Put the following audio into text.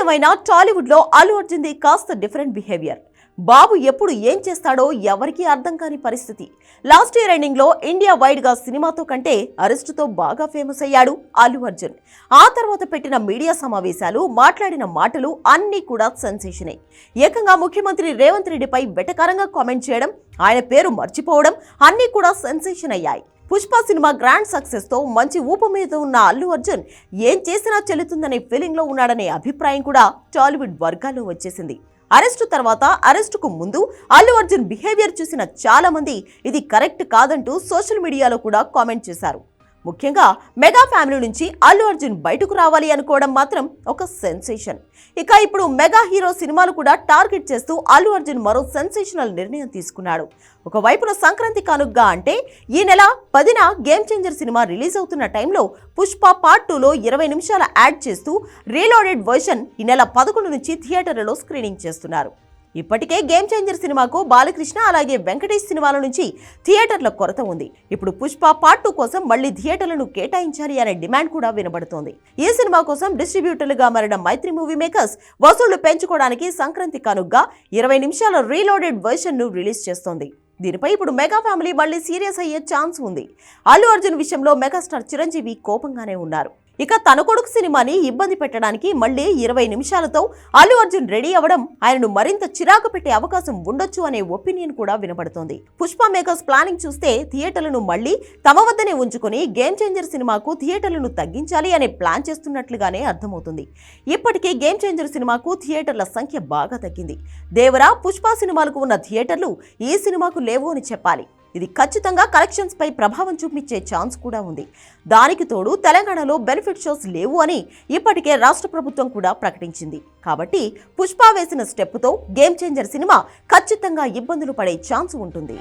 ఏమైనా టాలీవుడ్లో అల్లు అర్జున్ది కాస్త డిఫరెంట్ బిహేవియర్. బాబు ఎప్పుడు ఏం చేస్తాడో ఎవరికీ అర్థం కాని పరిస్థితి. లాస్ట్ ఇయర్ ఎండింగ్లో ఇండియా వైడ్గా సినిమాతో కంటే అరెస్టుతో బాగా ఫేమస్ అయ్యాడు అల్లు అర్జున్. ఆ తర్వాత పెట్టిన మీడియా సమావేశాలు మాట్లాడిన మాటలు అన్నీ కూడా సెన్సేషనే. ఏకంగా ముఖ్యమంత్రి రేవంత్ రెడ్డిపై వెటకారంగా కామెంట్ చేయడం ఆయన పేరు మర్చిపోవడం అన్నీ కూడా సెన్సేషన్ అయ్యాయి. పుష్ప సినిమా గ్రాండ్ సక్సెస్తో మంచి ఊపు మీద ఉన్న అల్లు అర్జున్ ఏం చేసినా చెల్లుతుందనే ఫీలింగ్లో ఉన్నాడనే అభిప్రాయం కూడా టాలీవుడ్ వర్గాల్లో వచ్చేసింది. అరెస్టు తర్వాత అరెస్టుకు ముందు అల్లు అర్జున్ బిహేవియర్ చూసిన చాలా మంది ఇది కరెక్ట్ కాదంటూ సోషల్ మీడియాలో కూడా కామెంట్ చేశారు. ముఖ్యంగా మెగా ఫ్యామిలీ నుంచి అల్లు అర్జున్ బయటకు రావాలి అనుకోవడం మాత్రం ఒక సెన్సేషన్. ఇక ఇప్పుడు మెగా హీరో సినిమాలు కూడా టార్గెట్ చేస్తూ అల్లు అర్జున్ మరో సెన్సేషనల్ నిర్ణయం తీసుకున్నాడు. ఒకవైపున సంక్రాంతి కానుగ్గా అంటే ఈ నెల పదిన గేమ్ చేంజర్ సినిమా రిలీజ్ అవుతున్న టైంలో పుష్ప పార్ట్ టూలో ఇరవై నిమిషాల యాడ్ చేస్తూ రీలోడెడ్ వర్షన్ ఈ నెల పదకొండు నుంచి థియేటర్లలో స్క్రీనింగ్ చేస్తున్నారు. ఇప్పటికే గేమ్ చేంజర్ సినిమాకు బాలకృష్ణ అలాగే వెంకటేష్ సినిమాల నుంచి థియేటర్ల కొరత ఉంది. ఇప్పుడు పుష్ప పార్ట్ టూ కోసం మళ్ళీ థియేటర్లను కేటాయించాలి అనే డిమాండ్ కూడా వినబడుతోంది. ఈ సినిమా కోసం డిస్ట్రిబ్యూటర్లుగా మారిన మైత్రి మూవీ మేకర్స్ వసూళ్ళు పెంచుకోవడానికి సంక్రాంతి కానుగ్గా ఇరవై నిమిషాల రీలోడెడ్ వర్షన్ను రిలీజ్ చేస్తోంది. దీనిపై ఇప్పుడు మెగా ఫ్యామిలీ మళ్ళీ సీరియస్ అయ్యే ఛాన్స్ ఉంది. అల్లు అర్జున్ విషయంలో మెగాస్టార్ చిరంజీవి కోపంగానే ఉన్నారు. ఇక తన కొడుకు సినిమాని ఇబ్బంది పెట్టడానికి మళ్ళీ ఇరవై నిమిషాలతో అల్లు అర్జున్ రెడీ అవ్వడం ఆయనను మరింత చిరాకు పెట్టే అవకాశం ఉండొచ్చు అనే ఒపీనియన్ కూడా వినపడుతోంది పుష్ప మేకర్స్ ప్లానింగ్ చూస్తే థియేటర్లను మళ్ళీ తమ వద్దనే ఉంచుకొని గేమ్ చేంజర్ సినిమాకు థియేటర్లను తగ్గించాలి అనే ప్లాన్ చేస్తున్నట్లుగానే అర్థమవుతుంది. ఇప్పటికే గేమ్ చేంజర్ సినిమాకు థియేటర్ల సంఖ్య బాగా తగ్గింది. దేవరా పుష్ప సినిమాలకు ఉన్న థియేటర్లు ఈ సినిమాకు లేవు అని చెప్పాలి. ఇది ఖచ్చితంగా కలెక్షన్స్ పై ప్రభావం చూపించే ఛాన్స్ కూడా ఉంది. దానికి తోడు తెలంగాణలో బెనిఫిట్ షోస్ లేవు అని ఇప్పటికే రాష్ట్ర ప్రభుత్వం కూడా ప్రకటించింది. కాబట్టి పుష్ప వేసిన స్టెప్తో గేమ్ చేంజర్ సినిమా ఖచ్చితంగా ఇబ్బందులు పడే ఛాన్స్ ఉంటుంది.